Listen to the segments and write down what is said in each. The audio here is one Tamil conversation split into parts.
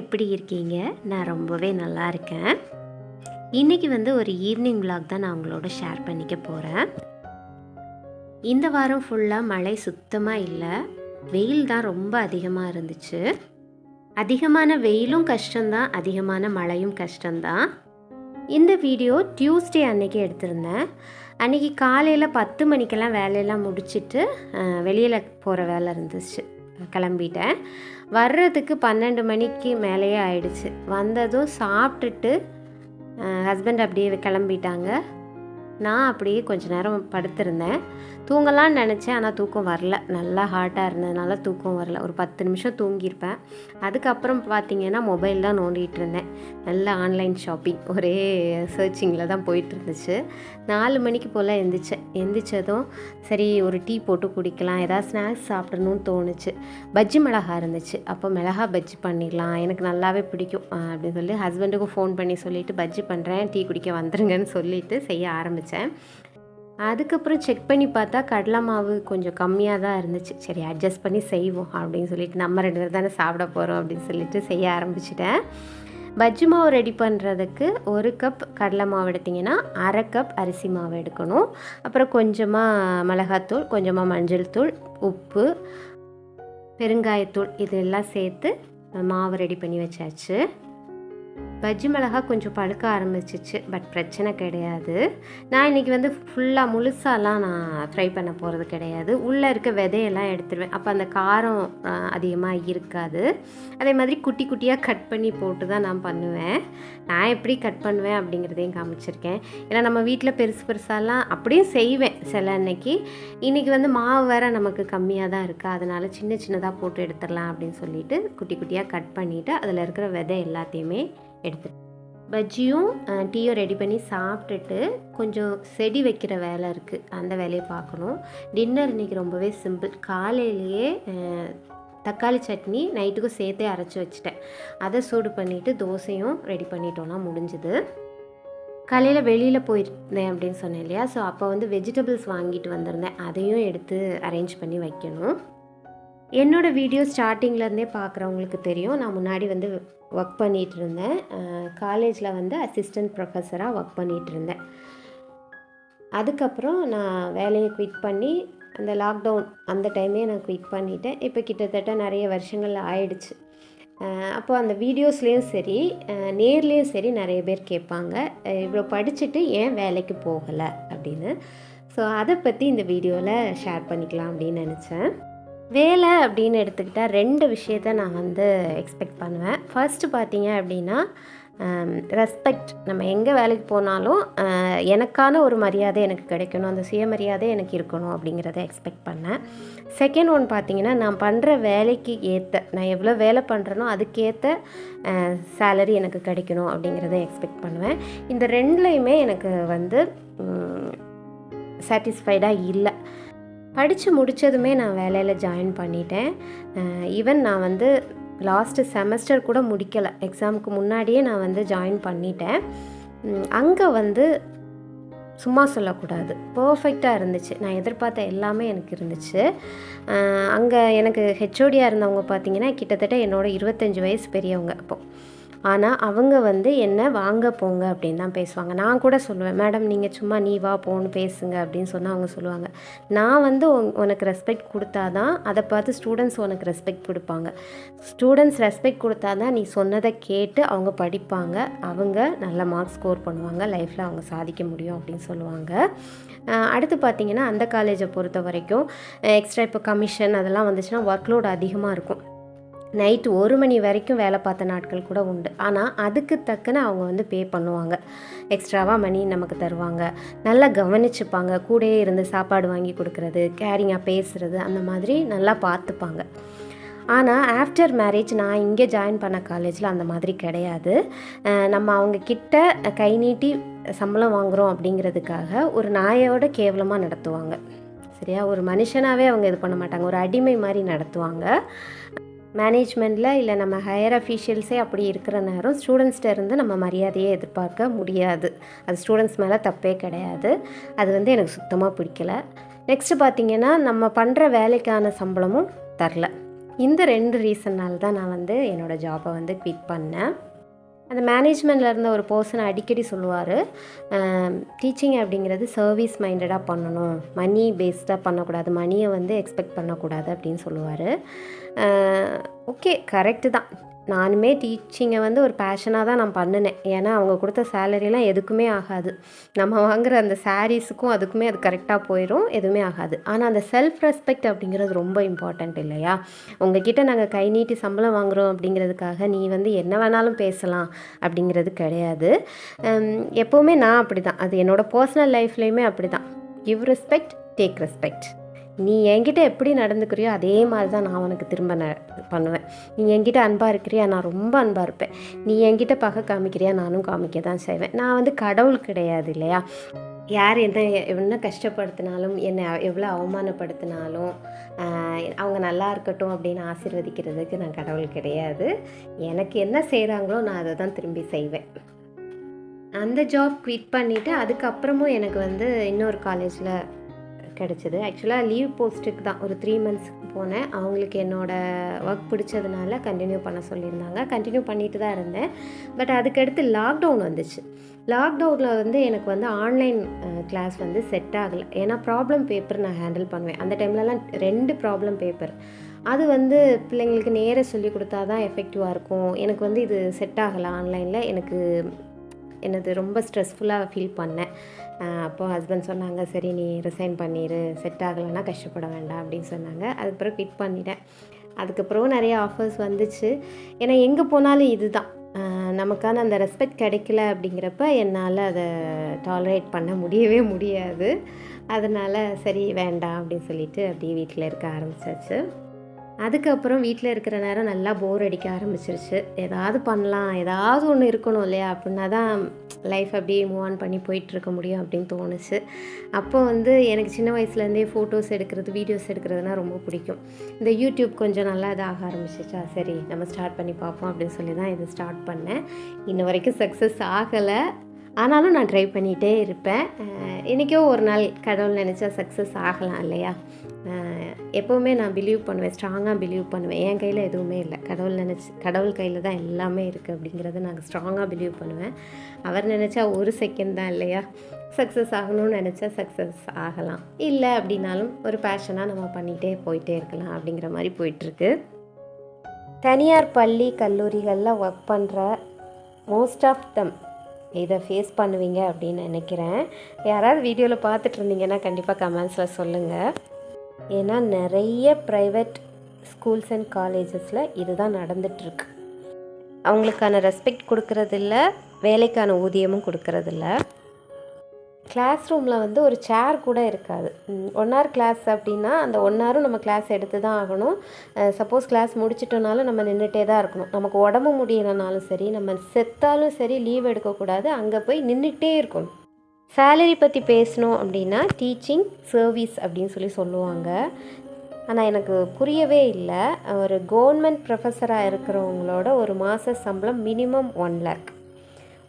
எப்படி இருக்கீங்க? நான் ரொம்பவே நல்லா இருக்கேன். இன்றைக்கி வந்து ஒரு ஈவினிங் vlog தான் நான் உங்களோட ஷேர் பண்ணிக்க போகிறேன் இந்த வாரம் ஃபுல்லாக மழை சுத்தமாக இல்லை. வெயில் தான் ரொம்ப அதிகமாக இருந்துச்சு. அதிகமான வெயிலும் கஷ்டம்தான் அதிகமான மழையும் கஷ்டம்தான். இந்த வீடியோ டியூஸ்டே அன்னைக்கு எடுத்திருந்தேன். அன்றைக்கி காலையில் பத்து மணிக்கெல்லாம் வேலையெல்லாம் முடிச்சுட்டு வெளியில் போகிற வேலை இருந்துச்சு. கிளம்பிட்டேன். வர்றதுக்கு பன்னெண்டு மணிக்கு மேலேயே ஆயிடுச்சு. வந்ததும் சாப்பிட்டுட்டு ஹஸ்பண்ட் அப்படியே கிளம்பிட்டாங்க. நான் அப்படியே கொஞ்ச நேரம் படுத்திருந்தேன். தூங்கலாம்னு நினச்சேன் ஆனால் தூக்கம் வரல. நல்லா ஹார்ட்டாக இருந்ததுனால தூக்கம் வரல. ஒரு பத்து நிமிஷம் தூங்கியிருப்பேன். அதுக்கப்புறம் பார்த்தீங்கன்னா மொபைல் தான் நோண்டிகிட்டு இருந்தேன். நல்லா ஆன்லைன் ஷாப்பிங் ஒரே சர்ச்சிங்கில் தான் போயிட்டு இருந்துச்சு. நாலு மணிக்கு போல் எந்திரிச்சேன் எந்திரிச்சதும் சரி ஒரு டீ போட்டு குடிக்கலாம். ஏதாவது ஸ்நாக்ஸ் சாப்பிடணும்னு தோணுச்சு. பஜ்ஜி மிளகா இருந்துச்சு. அப்போ மிளகா பஜ்ஜி பண்ணிடலாம். எனக்கு நல்லாவே பிடிக்கும் அப்படின்னு சொல்லி ஹஸ்பண்டுக்கும் ஃபோன் பண்ணி சொல்லிவிட்டு பஜ்ஜி பண்ணுறேன் டீ குடிக்க வந்துருங்கன்னு சொல்லிவிட்டு செய்ய ஆரம்பித்தேன் அதுக்கப்புறம் செக் பண்ணி பார்த்தா கடலை மாவு கொஞ்சம் கம்மியாக தான் இருந்துச்சு. சரி அட்ஜஸ்ட் பண்ணி செய்வோம் அப்படின்னு சொல்லிட்டு நம்ம ரெண்டு பேர் தானே சாப்பிட போகிறோம் அப்படின்னு சொல்லிட்டு செய்ய ஆரம்பிச்சிட்டேன். பஜ்ஜி மாவு ரெடி பண்ணுறதுக்கு ஒரு கப் கடலை மாவு எடுத்திங்கன்னா அரை கப் அரிசி மாவு எடுக்கணும். அப்புறம் கொஞ்சமாக மிளகாத்தூள் கொஞ்சமாக மஞ்சள் தூள் உப்பு பெருங்காயத்தூள் இதெல்லாம் சேர்த்து மாவு ரெடி பண்ணி வச்சாச்சு. பஜ்ஜி மிளகா கொஞ்சம் பழுக்க ஆரம்பிச்சிச்சு பட் பிரச்சனை கிடையாது. நான் இன்றைக்கி வந்து ஃபுல்லாக முழுசாலாம் நான் ஃப்ரை பண்ண போகிறது கிடையாது. உள்ளே இருக்க விதையெல்லாம் எடுத்துருவேன். அப்போ அந்த காரம் அதிகமாக இருக்காது. அதே மாதிரி குட்டி குட்டியாக கட் பண்ணி போட்டு தான் நான் பண்ணுவேன். நான் எப்படி கட் பண்ணுவேன் அப்படிங்கிறதையும் காமிச்சிருக்கேன். ஏன்னா நம்ம வீட்டில் பெருசு பெருசாலாம் அப்படியும் செய்வேன் சில அன்னைக்கு. இன்றைக்கி வந்து மாவு வேறு நமக்கு கம்மியாக தான் இருக்குது அதனால் சின்ன சின்னதாக போட்டு எடுத்துடலாம் அப்படின்னு சொல்லிட்டு குட்டி குட்டியாக கட் பண்ணிவிட்டு அதில் இருக்கிற விதை எல்லாத்தையுமே எடுத்து பஜ்ஜியும் டீயும் ரெடி பண்ணி சாப்பிட்டுட்டு கொஞ்சம் செடி வைக்கிற வேலை இருக்குது அந்த வேலையை பார்க்கணும். டின்னர் இன்றைக்கி ரொம்பவே சிம்பிள் காலையிலேயே தக்காளி சட்னி நைட்டுக்கும் சேர்த்தே அரைச்சி வச்சுட்டேன். அதை சூடு பண்ணிவிட்டு தோசையும் ரெடி பண்ணிட்டோன்னா முடிஞ்சுது. காலையில் வெளியில் போயிருந்தேன் அப்படின்னு சொன்னேன் இல்லையா? ஸோ அப்போ வந்து வெஜிடபிள்ஸ் வாங்கிட்டு வந்திருந்தேன். அதையும் எடுத்து அரேஞ்ச் பண்ணி வைக்கணும். என்னோடய வீடியோ ஸ்டார்டிங்லேருந்தே பார்க்குறவங்களுக்கு தெரியும். நான் முன்னாடி வந்து ஒர்க் பண்ணிகிட்டு இருந்தேன். காலேஜில் வந்து அசிஸ்டன்ட் ப்ரொஃபஸராக ஒர்க் பண்ணிகிட்டு இருந்தேன். அதுக்கப்புறம் நான் வேலையை குவிட் பண்ணி அந்த லாக்டவுன் அந்த டைமே நான் குவிட் பண்ணிட்டேன். இப்போ கிட்டத்தட்ட நிறைய வருஷங்கள் ஆயிடுச்சு. அப்போ அந்த வீடியோஸ்லேயும் சரி நேர்லேயும் சரி நிறைய பேர் கேட்பாங்க. இவ்வளோ படிச்சுட்டு ஏன் வேலைக்கு போகலை? அப்படின்னு. ஸோ அதை பற்றி இந்த வீடியோவில் ஷேர் பண்ணிக்கலாம் அப்படின்னு நினச்சேன். வேலை அப்படின்னு எடுத்துக்கிட்டால் ரெண்டு விஷயத்த நான் வந்து எக்ஸ்பெக்ட் பண்ணுவேன். ஃபர்ஸ்ட்டு பார்த்தீங்க அப்படின்னா ரெஸ்பெக்ட் நம்ம எங்கே வேலைக்கு போனாலும் எனக்கான ஒரு மரியாதை எனக்கு கிடைக்கணும். அந்த சுயமரியாதை எனக்கு இருக்கணும் அப்படிங்கிறத எக்ஸ்பெக்ட் பண்ணேன். செகண்ட் ஒன் பார்த்தீங்கன்னா நான் பண்ணுற வேலைக்கு ஏற்ற நான் எவ்வளோ வேலை பண்ணுறேனோ அதுக்கேற்ற சேலரி எனக்கு கிடைக்கணும் அப்படிங்கிறத எக்ஸ்பெக்ட் பண்ணுவேன். இந்த ரெண்டுலேயுமே எனக்கு வந்து சாட்டிஸ்ஃபைடாக இல்லை. படித்து முடித்ததுமே நான் வேலையில் ஜாயின் பண்ணிட்டேன். ஈவன் நான் வந்து லாஸ்ட்டு செமஸ்டர் கூட முடிக்கலை. எக்ஸாமுக்கு முன்னாடியே நான் வந்து ஜாயின் பண்ணிட்டேன். அங்கே வந்து சும்மா சொல்லக்கூடாது. பர்ஃபெக்டாக இருந்துச்சு. நான் எதிர்பார்த்த எல்லாமே எனக்கு இருந்துச்சு. அங்கே எனக்கு ஹெச்ஓடியாக இருந்தவங்க பார்த்தீங்கன்னா கிட்டத்தட்ட என்னோட இருபத்தஞ்சி வயசு பெரியவங்க அப்போது ஆனால் அவங்க வந்து என்ன வாங்க போங்க அப்படின்னு தான் பேசுவாங்க. நான் கூட சொல்லுவேன் மேடம் நீங்கள் சும்மா நீ வா போன்னு பேசுங்க அப்படின்னு சொன்னால் அவங்க சொல்லுவாங்க. நான் வந்து உனக்கு ரெஸ்பெக்ட் கொடுத்தா தான் அதை பார்த்து ஸ்டூடெண்ட்ஸ் உனக்கு ரெஸ்பெக்ட் கொடுப்பாங்க. ஸ்டூடெண்ட்ஸ் ரெஸ்பெக்ட் கொடுத்தா தான் நீ சொன்னதை கேட்டு அவங்க படிப்பாங்க. அவங்க நல்ல மார்க்ஸ் ஸ்கோர் பண்ணுவாங்க. லைஃப்பில் அவங்க சாதிக்க முடியும் அப்படின்னு சொல்லுவாங்க. அடுத்து பார்த்தீங்கன்னா அந்த காலேஜை பொறுத்த வரைக்கும் எக்ஸ்ட்ரா இப்போ கமிஷன் அதெல்லாம் வந்துச்சுன்னா ஒர்க்லோட் அதிகமாக இருக்கும். நைட்டு ஒரு மணி வரைக்கும் வேலை பார்த்த நாட்கள் கூட உண்டு. ஆனால் அதுக்கு தக்கன அவங்க வந்து பே பண்ணுவாங்க. எக்ஸ்ட்ராவாக மணி நமக்கு தருவாங்க. நல்லா கவனிச்சுப்பாங்க. கூடயே இருந்து சாப்பாடு வாங்கி கொடுக்கறது கேரிங்காக பேசுகிறது அந்த மாதிரி நல்லா பார்த்துப்பாங்க. ஆனால் ஆஃப்டர் மேரேஜ் நான் இங்கே ஜாயின் பண்ண காலேஜில் அந்த மாதிரி கிடையாது. நம்ம அவங்க கிட்ட கை நீட்டி சம்பளம் வாங்குகிறோம் அப்படிங்கிறதுக்காக ஒரு நாயோட கேவலமாக நடத்துவாங்க. சரியா? ஒரு மனுஷனாகவே அவங்க இது பண்ண மாட்டாங்க. ஒரு அடிமை மாதிரி நடத்துவாங்க. மேனேஜ்மெண்ட்டில் இல்லை நம்ம ஹையர் அஃபீஷியல்ஸே அப்படி இருக்கிற நேரம் ஸ்டூடெண்ட்ஸ்கிட்ட இருந்து நம்ம மரியாதையை எதிர்பார்க்க முடியாது. அது ஸ்டூடெண்ட்ஸ் மேலே தப்பே கிடையாது. அது வந்து எனக்கு சுத்தமாக பிடிக்கல. நெக்ஸ்ட்டு பார்த்தீங்கன்னா நம்ம பண்ணுற வேலைக்கான சம்பளமும் தரல. இந்த ரெண்டு ரீசன்னால் தான் நான் வந்து என்னோடய ஜாபை வந்து குவிட் பண்ணேன். அந்த மேனேஜ்மெண்ட்டில் இருந்த ஒரு பர்சன் அடிக்கடி சொல்லுவார் டீச்சிங் அப்படிங்கிறது சர்வீஸ் மைண்டடாக பண்ணணும். மணி பேஸ்டாக பண்ணக்கூடாது. மணியை வந்து எக்ஸ்பெக்ட் பண்ணக்கூடாது அப்படின்னு சொல்லுவார். ஓகே கரெக்டு தான். நானுமே டீச்சிங்கை வந்து ஒரு பேஷனாக தான் நான் பண்ணினேன். ஏன்னா அவங்க கொடுத்த சேலரிலாம் எதுக்குமே ஆகாது. நம்ம வாங்குற அந்த சாரீஸுக்கும் அதுக்குமே அது கரெக்டாக போயிடும் எதுவுமே ஆகாது. ஆனால் அந்த செல்ஃப் ரெஸ்பெக்ட் அப்படிங்கிறது ரொம்ப இம்பார்ட்டண்ட் இல்லையா? உங்ககிட்ட நாங்கள் கை நீட்டி சம்பளம் வாங்குகிறோம் அப்படிங்கிறதுக்காக நீ வந்து என்ன வேணாலும் பேசலாம் அப்படிங்கிறது கிடையாது. எப்போவுமே நான் அப்படி தான் அது என்னோடய பர்சனல் லைஃப்லேயுமே அப்படி தான் கிவ் ரெஸ்பெக்ட் டேக் ரெஸ்பெக்ட் நீ என்கிட்ட எப்படி நடந்துக்கிறியோ அதே மாதிரி தான் நான் உனக்கு திரும்ப ந பண்ணுவேன். நீ என்கிட்ட அன்பாக இருக்கிறியா? நான் ரொம்ப அன்பாக இருப்பேன். நீ என்கிட்ட பகை காமிக்கிறியா? நானும் காமிக்க தான் செய்வேன். நான் வந்து கடவுள் கிடையாது இல்லையா? யார் என்ன என்ன கஷ்டப்படுத்தினாலும் என்னை எவ்வளோ அவமானப்படுத்தினாலும் அவங்க நல்லா இருக்கட்டும் அப்படின்னு ஆசீர்வதிக்கிறதுக்கு நான் கடவுள் கிடையாது. எனக்கு என்ன செய்கிறாங்களோ நான் அதை தான் திரும்பி செய்வேன். அந்த ஜாப் குவிட் பண்ணிவிட்டு அதுக்கப்புறமும் எனக்கு வந்து இன்னொரு காலேஜில் கிடச்சிது. ஆக்சுவலாக லீவ் போஸ்ட்டுக்கு தான். ஒரு த்ரீ மந்த்ஸ்க்கு போனேன். அவங்களுக்கு என்னோடய ஒர்க் பிடிச்சதுனால கண்டினியூ பண்ண சொல்லியிருந்தாங்க. கண்டினியூ பண்ணிட்டு தான் இருந்தேன். பட் அதுக்கடுத்து லாக்டவுன் வந்துச்சு. லாக்டவுனில் வந்து எனக்கு வந்து ஆன்லைன் கிளாஸ் வந்து செட் ஆகலை. ஏன்னா ப்ராப்ளம் பேப்பர் நான் ஹேண்டில் பண்ணுவேன். அந்த டைம்லலாம் ரெண்டு ப்ராப்ளம் பேப்பர் அது வந்து பிள்ளைங்களுக்கு நேராக சொல்லி கொடுத்தா தான் எஃபெக்டிவாக இருக்கும். எனக்கு வந்து இது செட் ஆகலை ஆன்லைனில் எனக்கு என்னது ரொம்ப ஸ்ட்ரெஸ்ஃபுல்லாக ஃபீல் பண்ணேன். அப்போது ஹஸ்பண்ட் சொன்னாங்க சரி நீ ரிசைன் பண்ணிடு செட் ஆகலைன்னா கஷ்டப்பட வேண்டாம் அப்படின்னு சொன்னாங்க. அதுக்கப்புறம் குவிட் பண்ணிட்டேன். அதுக்கப்புறம் நிறைய ஆஃபர்ஸ் வந்துச்சு. ஏன்னா எங்கே போனாலும் இது தான் நமக்கான அந்த ரெஸ்பெக்ட் கிடைக்கல அப்படிங்கிறப்ப என்னால் அதை டாலரேட் பண்ண முடியவே முடியாது. அதனால் சரி வேண்டாம் அப்படின்னு சொல்லிட்டு அப்படியே வீட்டில் இருக்க ஆரம்பிச்சாச்சு. அதுக்கப்புறம் வீட்டில் இருக்கிற நேரம் நல்லா போர் அடிக்க ஆரம்பிச்சிருச்சு. ஏதாவது பண்ணலாம் ஏதாவது ஒன்று இருக்கணும் இல்லையா? அப்படின்னா தான் லைஃப் அப்படியே மூவ் ஆன் பண்ணி போயிட்டுருக்க முடியும் அப்படின்னு தோணுச்சு. அப்போ வந்து எனக்கு சின்ன வயசுலேருந்தே ஃபோட்டோஸ் எடுக்கிறது வீடியோஸ் எடுக்கிறதுனா ரொம்ப பிடிக்கும். இந்த யூடியூப் கொஞ்சம் நல்லா இதாக ஆரம்பிச்சிச்சா சரி நம்ம ஸ்டார்ட் பண்ணி பார்ப்போம் அப்படின்னு சொல்லி தான் இதை ஸ்டார்ட் பண்ணேன். இன்ன வரைக்கும் சக்ஸஸ் ஆகலை. ஆனாலும் நான் ட்ரை பண்ணிகிட்டே இருப்பேன். இன்றைக்கோ ஒரு நாள் கடவுள் நினச்சா சக்ஸஸ் ஆகலாம் இல்லையா? எப்போவுமே நான் பிலீவ் பண்ணுவேன் ஸ்ட்ராங்காக பிலீவ் பண்ணுவேன். என் கையில் எதுவுமே இல்லை. கடவுள் நினச்சி கடவுள் கையில் தான் எல்லாமே இருக்குது அப்படிங்கிறத நான் ஸ்ட்ராங்காக பிலீவ் பண்ணுவேன். அவர் நினச்சா ஒரு செகண்ட் தான் இல்லையா? சக்ஸஸ் ஆகணும்னு நினச்சா சக்ஸஸ் ஆகலாம். இல்லை அப்படின்னாலும் ஒரு பேஷனாக நம்ம பண்ணிகிட்டே போயிட்டே இருக்கலாம் அப்படிங்கிற மாதிரி போயிட்டுருக்கு. தனியார் பள்ளி கல்லூரிகளில் ஒர்க் பண்ணுற மோஸ்ட் ஆஃப் தம் இதை ஃபேஸ் பண்ணுவீங்க அப்படின்னு நினைக்கிறேன். யாராவது வீடியோவில் பார்த்துட்டு இருந்தீங்கன்னா கண்டிப்பாக கமெண்ட்ஸில் சொல்லுங்கள் ஏன்னா நிறைய ப்ரைவேட் ஸ்கூல்ஸ் அண்ட் காலேஜஸில் இதுதான் நடந்துகிட்ருக்கு அவங்களுக்கான ரெஸ்பெக்ட் கொடுக்கறதில்ல வேலைக்கான ஊதியமும் கொடுக்கறதில்ல. கிளாஸ் ரூமில் வந்து ஒரு சேர் கூட இருக்காது. ஒன் ஹவர் கிளாஸ் அப்படின்னா அந்த ஒன் ஹவரும் நம்ம கிளாஸ் எடுத்து தான் ஆகணும். சப்போஸ் கிளாஸ் முடிச்சிட்டோனாலும் நம்ம நின்றுட்டே தான் இருக்கணும். நமக்கு உடம்பு முடியலனாலும் சரி நம்ம செத்தாலும் சரி லீவ் எடுக்கக்கூடாது அங்கே போய் நின்றுட்டே இருக்கணும். சேலரி பற்றி பேசணும் அப்படின்னா டீச்சிங் சர்வீஸ் அப்படின்னு சொல்லி சொல்லுவாங்க. ஆனால் எனக்கு புரியவே இல்லை. ஒரு கவர்மெண்ட் ப்ரொஃபஸராக இருக்கிறவங்களோட ஒரு மாத சம்பளம் மினிமம் ஒன் லேக்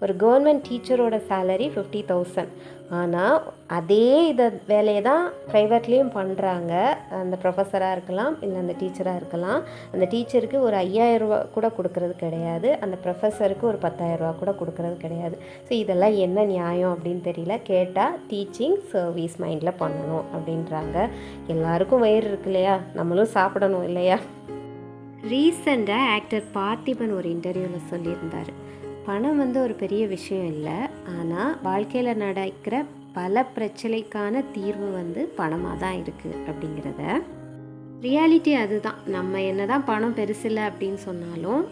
ஒரு கவர்மெண்ட் டீச்சரோட சேலரி ஃபிஃப்டி தௌசண்ட் ஆனால் அதே இதை வேலையை தான் ப்ரைவேட்லேயும் பண்ணுறாங்க அந்த ப்ரொஃபஸராக இருக்கலாம் இல்லை அந்த டீச்சராக இருக்கலாம். அந்த டீச்சருக்கு ஒரு ஐயாயிரரூபா கூட கொடுக்கறது கிடையாது. அந்த ப்ரொஃபஸருக்கு ஒரு பத்தாயிரரூபா கூட கொடுக்கறது கிடையாது. ஸோ இதெல்லாம் என்ன நியாயம் அப்படின்னு தெரியல. கேட்டால் டீச்சிங் சர்வீஸ் மைண்டில் பண்ணணும் அப்படின்றாங்க. எல்லாருக்கும் வயிறு இருக்கு இல்லையா? நம்மளும் சாப்பிடணும் இல்லையா? ரீசெண்டாக ஆக்டர் பார்த்திபன் ஒரு இன்டர்வியூவில் சொல்லியிருந்தார். பணம் வந்து ஒரு பெரிய விஷயம் இல்லை. ஆனால் வாழ்க்கையில் நடக்கிற பல பிரச்சனைக்கான தீர்வு வந்து பணமாக தான் இருக்குது அப்படிங்கிறத. ரியாலிட்டி அதுதான். நம்ம என்ன தான் பணம் பெருசில்லை அப்படின்னு சொன்னாலும்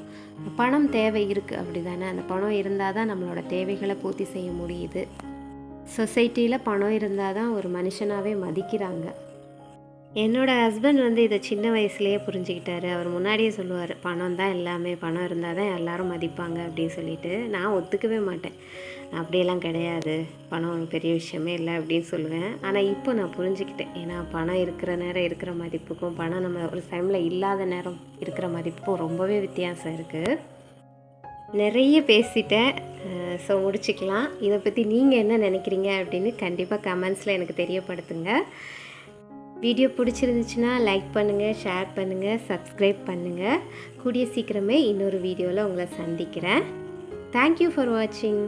பணம் தேவை இருக்குது அப்படி தானே அந்த பணம் இருந்தால் தான் நம்மளோட தேவைகளை பூர்த்தி செய்ய முடியுது. சொசைட்டியில் பணம் இருந்தால் தான் ஒரு மனுஷனாகவே மதிக்கிறாங்க. என்னோடய ஹஸ்பண்ட் வந்து இதை சின்ன வயசுலேயே புரிஞ்சுக்கிட்டாரு. அவர் முன்னாடியே சொல்லுவார் பணம் தான் எல்லாமே பணம் இருந்தால் தான் எல்லோரும் மதிப்பாங்க அப்படின்னு சொல்லிட்டு. நான் ஒத்துக்கவே மாட்டேன். அப்படியெல்லாம் கிடையாது. பணம் ஒரு பெரிய விஷயமே இல்லை அப்படின்னு சொல்லுவேன். ஆனால் இப்போ நான் புரிஞ்சுக்கிட்டேன். ஏன்னா பணம் இருக்கிற நேரம் இருக்கிற மதிப்புக்கும் பணம் நம்ம ஒரு டைமில் இல்லாத நேரம் இருக்கிற மதிப்புக்கும் ரொம்பவே வித்தியாசம் இருக்குது நிறைய பேசிட்டேன். ஸோ முடிச்சுக்கலாம். இதை பற்றி நீங்கள் என்ன நினைக்கிறீங்க அப்படின்னு கண்டிப்பாக கமெண்ட்ஸில் எனக்கு தெரியப்படுத்துங்க. வீடியோ பிடிச்சிருந்துச்சுன்னா லைக் பண்ணுங்கள் ஷேர் பண்ணுங்கள் சப்ஸ்கிரைப் பண்ணுங்கள் கூடிய சீக்கிரமே இன்னொரு வீடியோவில் உங்களை சந்திக்கிறேன். தேங்க்யூ ஃபார் வாட்சிங்